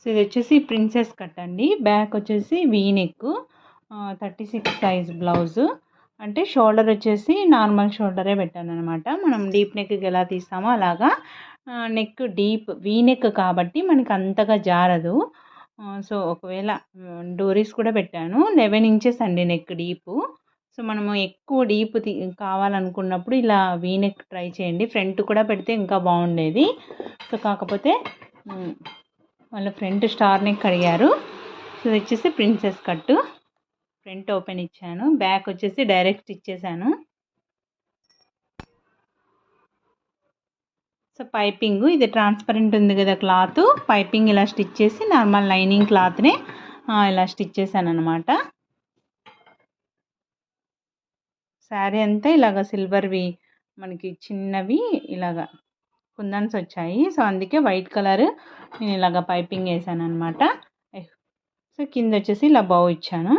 So ఇది వచ్చేసి princess cut అండి. బ్యాక్ వచ్చేసి V neck thirty six size blouse. అంటే షోల్డర్ వచ్చేసి నార్మల్ షోల్డరే పెట్టాను అనమాట మనం డీప్ నెక్కి ఎలా తీస్తామో అలాగా. నెక్ డీప్ వీ నెక్ కాబట్టి మనకి అంతగా జారదు. సో ఒకవేళ డోరీస్ కూడా పెట్టాను. లెవెన్ ఇంచెస్ అండి నెక్ డీపు. సో మనము ఎక్కువ డీప్ తీ కావాలనుకున్నప్పుడు ఇలా వీ నెక్ ట్రై చేయండి. ఫ్రంట్ కూడా పెడితే ఇంకా బాగుండేది. సో కాకపోతే వాళ్ళ ఫ్రంట్ స్టార్ నెక్ అడిగారు సో వచ్చేసి ప్రిన్సెస్ కట్టు. ఫ్రంట్ ఓపెన్ ఇచ్చాను. బ్యాక్ వచ్చేసి డైరెక్ట్ ఇచ్చేసాను. So piping. ఇది ట్రాన్స్పరెంట్ ఉంది కదా క్లాత్. పైపింగ్ ఇలా స్టిచ్ చేసి నార్మల్ లైనింగ్ క్లాత్నే ఇలా స్టిచ్ చేశాను అనమాట శారీ అంతా ఇలాగ సిల్వర్వి మనకి చిన్నవి ఇలాగ కుందన్స్ వచ్చాయి. సో అందుకే వైట్ కలర్ నేను ఇలాగ పైపింగ్ వేసాను అనమాట సో కింద వచ్చేసి ఇలా బౌ ఇచ్చాను.